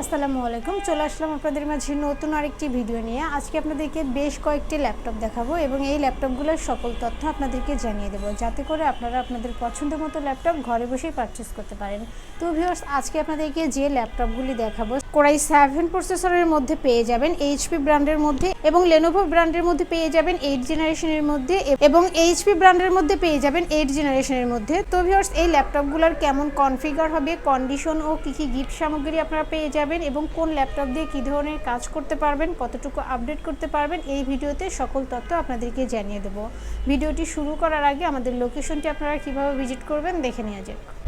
আসসালামু আলাইকুম, চলে আসলাম আপনাদের মাঝে নতুন আরেকটি ভিডিও নিয়ে। আজকে আপনাদেরকে বেশ কয়েকটি ল্যাপটপ দেখাবো এবং এই ল্যাপটপগুলোর সকল তথ্য আপনাদেরকে জানিয়ে দেবো, যাতে করে আপনারা আপনাদের পছন্দ মতো ল্যাপটপ ঘরে বসেই পারচেস করতে পারেন। তো ভিউয়ার্স আজকে আপনাদেরকে যে ল্যাপটপগুলি দেখাবো কোরাই সেভেন প্রসেসরের মধ্যে পেয়ে যাবেন এইচপি ব্র্যান্ডের মধ্যে এবং লেনোভো ব্র্যান্ডের মধ্যে পেয়ে যাবেন এইট জেনারেশনের মধ্যে এবং এইচপি ব্র্যান্ডের মধ্যে পেয়ে যাবেন এইট জেনারেশনের মধ্যে। তো ভিউয়ার্স এই ল্যাপটপগুলোর কেমন কনফিগার হবে কন্ডিশন ও কী কী গিফট সামগ্রী আপনারা পেয়ে যাবেন এবং কোন ল্যাপটপ দিয়ে কী ধরনের কাজ করতে পারবেন, কতটুকু আপডেট করতে পারবেন, এই ভিডিওতে সকল তথ্য আপনাদেরকে জানিয়ে দেব। ভিডিওটি শুরু করার আগে আমাদের লোকেশনটি আপনারা কীভাবে ভিজিট করবেন দেখে নেওয়া যাক।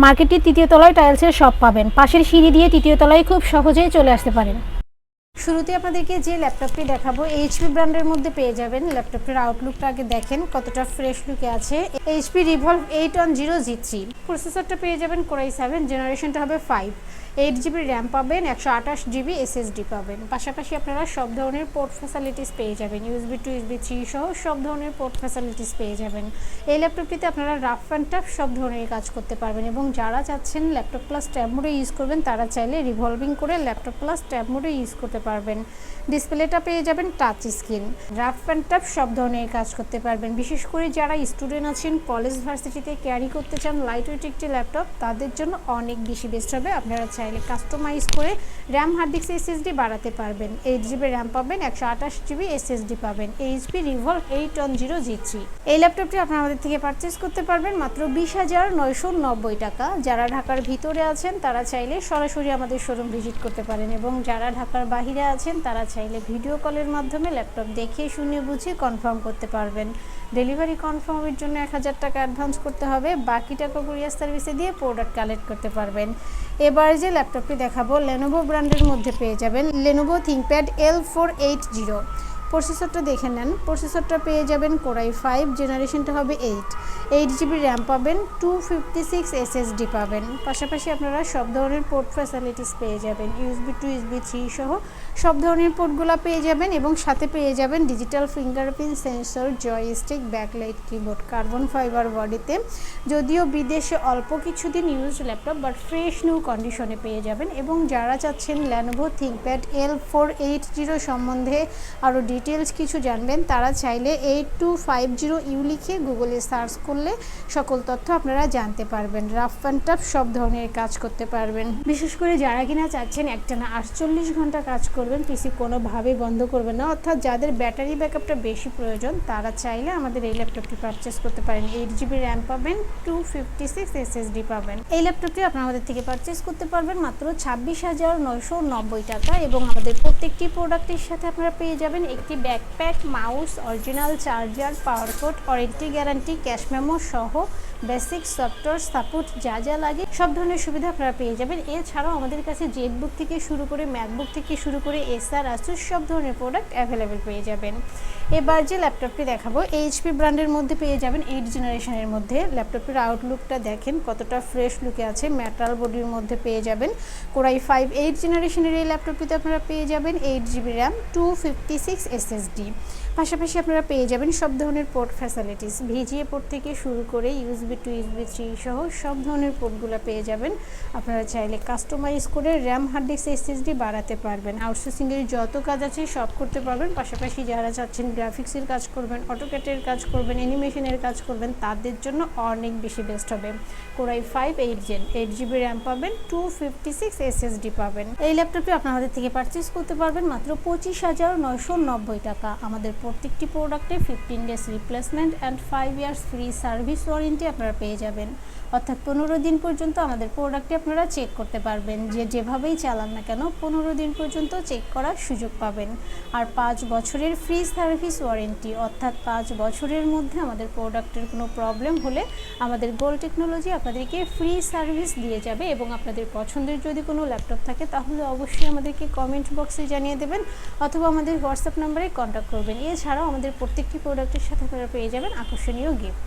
মার্কেটটির তৃতীয় তলায় টাইলসের শপ পাবেন। পাশের সিঁড়ি দিয়ে তৃতীয় তলায় খুব সহজেই চলে আসতে পারেন। শুরুতে আপনাদেরকে যে ল্যাপটপটি দেখাবো এইচপি ব্র্যান্ডের মধ্যে পেয়ে যাবেন। ল্যাপটপটির আউটলুকটা আগে দেখেন, কতটা ফ্রেশ লুকে আছে। HP revolve eight one zero G three প্রসেসরটা পেয়ে যাবেন কোরাই সেভেন জেনারেশনটা হবে ফাইভ এইট জিবি র্যাম পাবেন, একশো আঠাশ জিবি এসএসডি পাবেন। পাশাপাশি আপনারা সব ধরনের পোর্ট ফ্যাসিলিটিস পেয়ে যাবেন। ইউএসবি টু ইউএসবি থ্রি সহ সব ধরনের পোর্ট ফ্যাসিলিটিস পেয়ে যাবেন। এই ল্যাপটপটিতে আপনারা রাফ অ্যান্ড টাফ সব ধরনের কাজ করতে পারবেন এবং যারা চাচ্ছেন ল্যাপটপ প্লাস ট্যাব মোডে ইউজ করবেন, তারা চাইলে রিভলভিং করে ল্যাপটপ প্লাস ট্যাব মোডে ইউজ করতে পারবেন। ডিসপ্লেটা পেয়ে যাবেন touch screen rough and tough সব ধরনের কাজ করতে পারবেন। বিশেষ করে যারা স্টুডেন্ট আছেন কলেজ ভার্সিটিতে ক্যারি করতে চান লাইট ওয়েট একটি ল্যাপটপ তাদের জন্য অনেক বেশি বেস্ট হবে। আপনারা চাইলে কাস্টমাইজ করে র্যাম হার্ড ডিস্ক এসএসডি বাড়াতে পারবেন। এইট জিবি র্যাম পাবেন, একশো আঠাশ জিবি এসএসডি পাবেন। HP revolve eight one zero G three এই ল্যাপটপটি আপনারা আমাদের থেকে পারচেস করতে পারবেন মাত্র বিশ হাজার নয়শো নব্বই টাকা। যারা ঢাকার ভিতরে আছেন, তারা চাইলে সরাসরি আমাদের শোরুম ভিজিট করতে পারেন এবং যারা ঢাকার বাহিরে আছেন, তারা চাইলে ভিডিও কলের মাধ্যমে ল্যাপটপ দেখে, শুনে, বুঝে কনফার্ম করতে পারবেন। ডেলিভারি কনফার্মের জন্য এক হাজার টাকা অ্যাডভান্স করতে হবে। বাকি টাকা কুরিয়ার সার্ভিসে দিয়ে প্রোডাক্ট কালেক্ট করতে পারবেন। এবার যে ল্যাপটপটি দেখাবো লেনোভো ব্র্যান্ডের মধ্যে পেয়ে যাবেন Lenovo ThinkPad L four eight zero প্রসেসরটা দেখে নেন। প্রসেসরটা পেয়ে যাবেন কোরাই ফাইভ, জেনারেশনটা হবে এইট। এইট জিবি র্যাম পাবেন টু ফিফটি সিক্স পাবেন। পাশাপাশি আপনারা সব ধরনের পোর্ট ফ্যাসিলিটিস পেয়ে যাবেন ইউএসবি টু ইউএসবি থ্রি সহ সব ধরনের পোর্টগুলো পেয়ে যাবেন এবং সাথে পেয়ে যাবেন digital fingerprint sensor joystick backlight keyboard carbon fibre বডিতে যদিও বিদেশে অল্প কিছুদিন use laptop but fresh new কন্ডিশনে পেয়ে যাবেন এবং যারা চাচ্ছেন Lenovo ThinkPad L four eight zero সম্বন্ধে আরও ডিটেলস কিছু জানবেন, তারা চাইলে eight two five zero U লিখে গুগলে সার্চ করলে সকল তথ্য আপনারা জানতে পারবেন। রাফ অ্যান্ড টাফ সব ধরনের কাজ করতে পারবেন। বিশেষ করে যারা কিনা চাচ্ছেন একটানা আটচল্লিশ ঘণ্টা কাজ করবেন, পিসি কোনোভাবেই বন্ধ করবেন না। অর্থাৎ যাদের ব্যাটারি ব্যাকআপটা বেশি প্রয়োজন, তারা চাইলে আমাদের এই ল্যাপটপটি পারচেস করতে পারেন। এইট জিবি র্যাম পাবেন টু ফিফটি সিক্স এসএসডি পাবেন। এই ল্যাপটপটি আপনারা আমাদের থেকে পারচেস করতে পারবেন মাত্র ছাব্বিশ হাজার নয়শো নব্বই টাকা এবং আমাদের প্রত্যেকটি প্রোডাক্টের সাথে আপনারা পেয়ে যাবেন একটি backpack mouse original charger power cord warranty guarantee cash memo সহ বেসিক সফটওয়্যার সাপোর্ট যা যা লাগে, সব ধরনের সুবিধা আপনারা পেয়ে যাবেন। এছাড়াও আমাদের কাছে জেটবুক থেকে শুরু করে ম্যাকবুক থেকে শুরু করে এসআর আসুস সব ধরনের প্রোডাক্ট অ্যাভেলেবেল পেয়ে যাবেন। এবার যে ল্যাপটপটি দেখাবো এইচপি ব্র্যান্ডের মধ্যে পেয়ে যাবেন এইট জেনারেশনের মধ্যে। ল্যাপটপের আউটলুকটা দেখেন, কতটা ফ্রেশ লুকে আছে মেটাল বডির মধ্যে পেয়ে যাবেন। কোরাই ফাইভ এইট জেনারেশনের এই ল্যাপটপটিতে আপনারা পেয়ে যাবেন eight GB RAM two fifty six SSD পাশাপাশি আপনারা পেয়ে যাবেন সব ধরনের পোর্ট ফ্যাসিলিটিস ভিজিএ পোর্ট থেকে শুরু করে ইউএসবি টু ইউএসবি থ্রি সহ সব ধরনের পোর্টগুলো পেয়ে যাবেন। আপনারা চাইলে কাস্টমাইজ করে র্যাম হার্ড ডিস্ক এসএসডি বাড়াতে পারবেন। আউটসোর্সিংয়ের যত কাজ আছে সব করতে পারবেন। পাশাপাশি যারা চাচ্ছেন গ্রাফিক্সের কাজ করবেন অটোক্যাটের কাজ করবেন অ্যানিমেশনের কাজ করবেন, তাদের জন্য অনেক বেশি বেস্ট হবে। Core i five eight gen eight GB RAM পাবেন টু ফিফটি সিক্স এসএসডি পাবেন। এই ল্যাপটপটি আপনারা আমাদের থেকে পারচেস করতে পারবেন মাত্র পঁচিশ হাজার নয়শো নব্বই টাকা। আমাদের প্রত্যেকটি প্রোডাক্টে fifteen days replacement and five years free service warranty আপনারা পেয়ে যাবেন। অর্থাৎ পনেরো দিন পর্যন্ত আমাদের প্রোডাক্টটি আপনারা চেক করতে পারবেন। যে যেভাবেই চালান না কেন পনেরো দিন পর্যন্ত চেক করার সুযোগ পাবেন। আর পাঁচ বছরের ফ্রি সার্ভিস ওয়ারেন্টি অর্থাৎ পাঁচ বছরের মধ্যে আমাদের প্রোডাক্টের কোনো প্রবলেম হলে আমাদের গোল টেকনোলজি আপনাদেরকে ফ্রি সার্ভিস দিয়ে যাবে এবং আপনাদের পছন্দের যদি কোনো ল্যাপটপ থাকে, তাহলে অবশ্যই আমাদেরকে কমেন্ট বক্সে জানিয়ে দেবেন অথবা আমাদের হোয়াটসঅ্যাপ নাম্বারে কন্ট্যাক্ট করবেন। এছাড়াও আমাদের প্রত্যেকটি প্রোডাক্টের সাথে আপনারা পেয়ে যাবেন আকর্ষণীয় গিফট